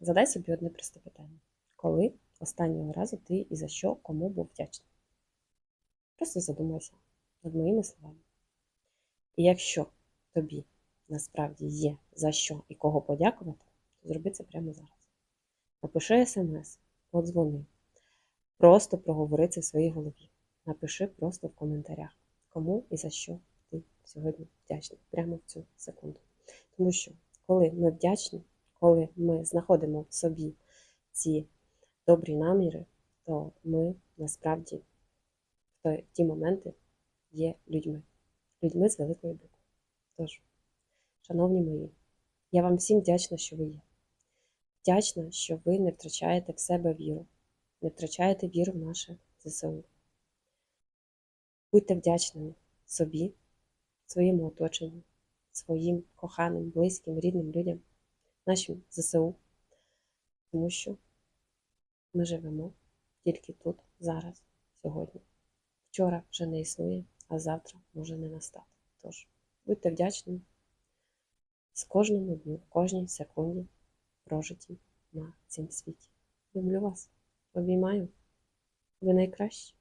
Задай собі одне просте питання. Коли останнього разу ти і за що кому був вдячний? Просто задумайся над моїми словами. І якщо тобі насправді є за що і кого подякувати, то зроби це прямо зараз. Напиши смс, подзвони, просто проговори це в своїй голові. Напиши просто в коментарях, кому і за що ти сьогодні вдячний, прямо в цю секунду. Тому що коли ми вдячні, коли ми знаходимо в собі ці добрі наміри, то ми насправді в ті моменти є людьми, людьми з великої букви. Тож, шановні мої, я вам всім вдячна, що ви є. Вдячна, що ви не втрачаєте в себе віру, не втрачаєте віру в наше ЗСУ. Будьте вдячними собі, своєму оточенню, своїм коханим, близьким, рідним людям, нашим ЗСУ, тому що ми живемо тільки тут, зараз, сьогодні. Вчора вже не існує, а завтра може не настати. Тож будьте вдячні з кожному дню, кожній секунді прожиті на цім світі. Люблю вас, обіймаю. Ви найкращі.